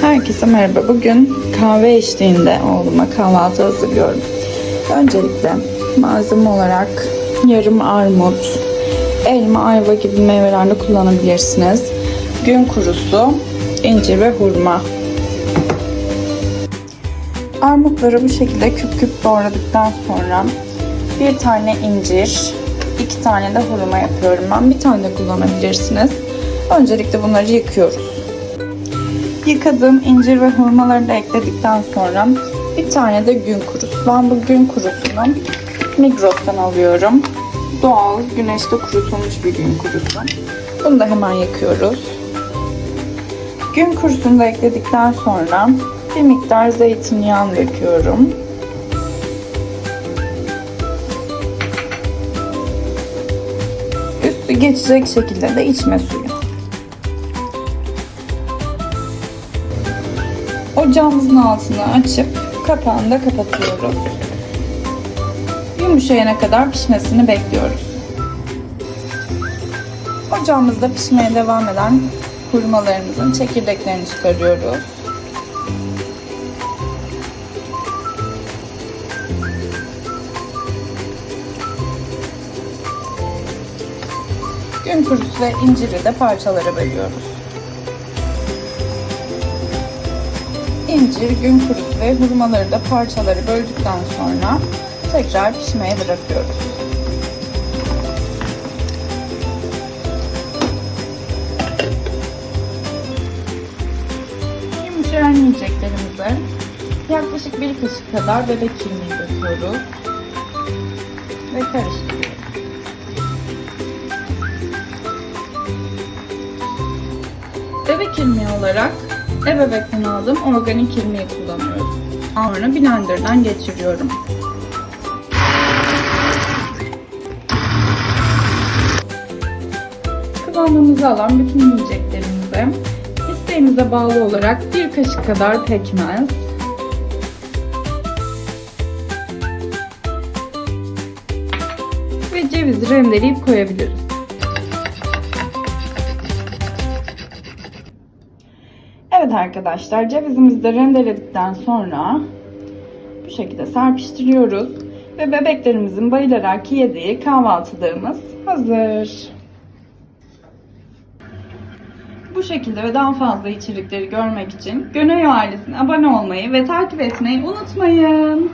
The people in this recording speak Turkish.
Herkese merhaba. Bugün kahve eşliğinde oğluma kahvaltı hazırlıyorum. Öncelikle malzeme olarak yarım armut, elma, ayva gibi meyvelerde kullanabilirsiniz. Gün kurusu, incir ve hurma. Armutları bu şekilde küp küp doğradıktan sonra bir tane incir, iki tane de hurma yapıyorum ben. Bir tane de kullanabilirsiniz. Öncelikle bunları yıkıyoruz. Yıkadığım incir ve hurmaları da ekledikten sonra bir tane de gün kurusu. Ben bu gün kurusunu Migros'tan alıyorum. Doğal, güneşte kurutulmuş bir gün kurusu. Bunu da hemen yakıyoruz. Gün kurusunu da ekledikten sonra bir miktar zeytinyağı döküyorum. Üstü geçecek şekilde de içme suyu. Ocağımızın altını açıp kapağını da kapatıyoruz. Yumuşayana kadar pişmesini bekliyoruz. Ocağımızda pişmeye devam eden hurmalarımızın çekirdeklerini çıkarıyoruz. Gün kurusu ve inciri de parçalara bölüyoruz. İncir, gün kurusu ve hurmaları da parçaları böldükten sonra tekrar pişmeye bırakıyoruz. Yumuşayan yiyeceklerimize yaklaşık bir kaşık kadar bebek irmiği döküyoruz ve karıştırıyoruz. Bebek irmiği olarak ebebekten aldığım organik irmiği kullanıyorum. Sonra blenderdan geçiriyorum. Kıvamımızı alan bütün yiyeceklerimize isteğimize bağlı olarak bir kaşık kadar pekmez, ve cevizi rendeleyip koyabiliriz. Evet arkadaşlar cevizimizi de rendeledikten sonra bu şekilde serpiştiriyoruz. Ve bebeklerimizin bayılarak yediği kahvaltılığımız hazır. Bu şekilde ve daha fazla içerikleri görmek için Gönül ailesine abone olmayı ve takip etmeyi unutmayın.